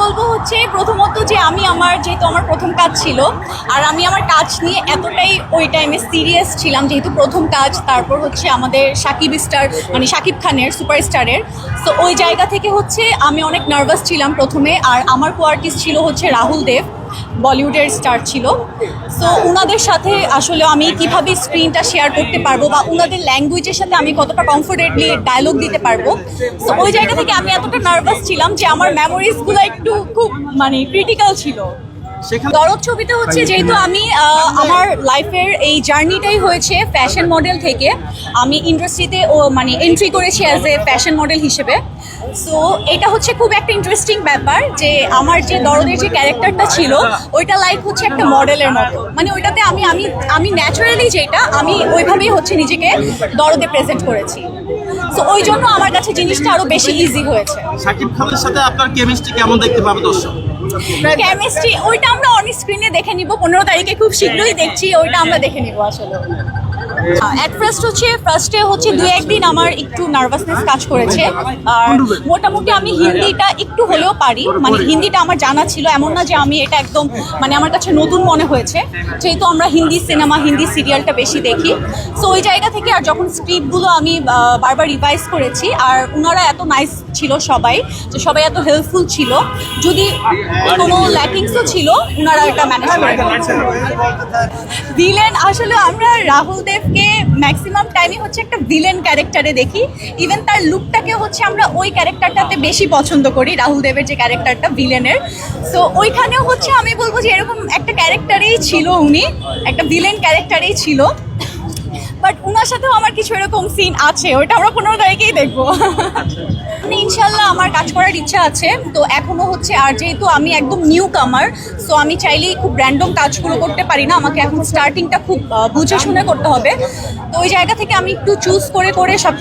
বলব হচ্ছে, প্রথমত যে আমি আমার, যেহেতু আমার প্রথম কাজ ছিল, আর আমি আমার কাজ নিয়ে এতটাই ওই টাইমে সিরিয়াস ছিলাম, যেহেতু প্রথম কাজ, তারপর হচ্ছে আমাদের সাকিব স্টার মানে সাকিব খানের সুপারস্টারের তো ওই জায়গা থেকে হচ্ছে আমি অনেক নার্ভাস ছিলাম প্রথমে, আর আমার কোয়ার্টিস ছিল হচ্ছে রাহুল দেব। বলিউডের স্টার ছিল। সো ওনাদের সাথে আসলে আমি কীভাবে স্ক্রিনটা শেয়ার করতে পারব বা ওনাদের ল্যাঙ্গুয়েজের সাথে আমি কতটা কমফোর্টেবলি ডায়লগ দিতে পারব। সো ওই জায়গা থেকে আমি এতটা নার্ভাস ছিলাম যে আমার মেমোরিজগুলো একটু খুব মানে ক্রিটিক্যাল ছিল। দরদ ছবিতে হচ্ছে যেহেতু আমি আমার লাইফের এই জার্নিটাই হয়েছে ফ্যাশন মডেল থেকে। আমি ইন্ডাস্ট্রিতে ও মানে এন্ট্রি করেছি অ্যাজ এ ফ্যাশন মডেল হিসেবে। সো এটা হচ্ছে খুব একটা ইন্টারেস্টিং ব্যাপার যে আমার যে দরদের যে ক্যারেক্টারটা ছিল ওইটা লাইক হচ্ছে একটা মডেলের মতো। মানে ওইটাতে আমি আমি আমি ন্যাচারালি যেটা আমি ওইভাবেই হচ্ছে নিজেকে দরদে প্রেজেন্ট করেছি। সো ওই জন্য আমার কাছে জিনিসটা আরও বেশি ইজি হয়েছে। সাকিব খানের সাথে আপনার কেমিস্ট্রি কেমন দেখতে পাবে দর্শক? কেমিস্ট্রি ওইটা আমরা অন স্ক্রিনে দেখে নিব পনেরো তারিখে খুব শীঘ্রই দেখছি ওইটা আমরা দেখে নিব আসলে। অ্যাট ফার্স্ট হচ্ছে ফার্স্টে হচ্ছে দু একদিন আমার একটু নার্ভাসনেস কাজ করেছে। আর মোটামুটি আমি হিন্দিটা একটু হলেও পারি। মানে হিন্দিটা আমার জানা ছিল এমন না যে আমি এটা একদম মানে আমার কাছে নতুন মনে হয়েছে। যেহেতু আমরা হিন্দি সিনেমা হিন্দি সিরিয়ালটা বেশি দেখি। সো ওই জায়গা থেকে আর যখন স্ক্রিপ্টগুলো আমি বারবার রিভাইজ করেছি আর ওনারা এত নাইস ছিল সবাই যে সবাই এত হেল্পফুল ছিল। যদি কোনো ল্যাকিংসও ছিল ওনারা এটা ম্যানেজ করে ফেলেছে ভিলেন আসলে আমরা রাহুল দেবকে ম্যাক্সিমাম টাইমই হচ্ছে একটা ভিলেন ক্যারেক্টারে দেখি। ইভেন তার লুকটাকে হচ্ছে আমরা ওই ক্যারেক্টারটাতে বেশি পছন্দ করি রাহুল দেবের যে ক্যারেক্টারটা ভিলেনের সো ওইখানেও হচ্ছে আমি বলব যে এরকম একটা ক্যারেক্টারেই ছিল উনি একটা ভিলেন ক্যারেক্টারেই ছিল। বাট ওনার সাথেও আমার কিছু এরকম সিন আছে, ওটা আমরা পনেরো তারিখেই দেখব। মানে ইনশাল্লাহ আমার কাজ করার ইচ্ছা আছে, তো এখনও হচ্ছে, আর যেহেতু আমি একদম নিউ কামার সো আমি চাইলেই খুব র্যান্ডম কাজগুলো করতে পারি না, আমাকে এখন স্টার্টিংটা খুব বুঝে শুনে করতে হবে। তো ওই জায়গা থেকে আমি একটু চুজ করে করে সব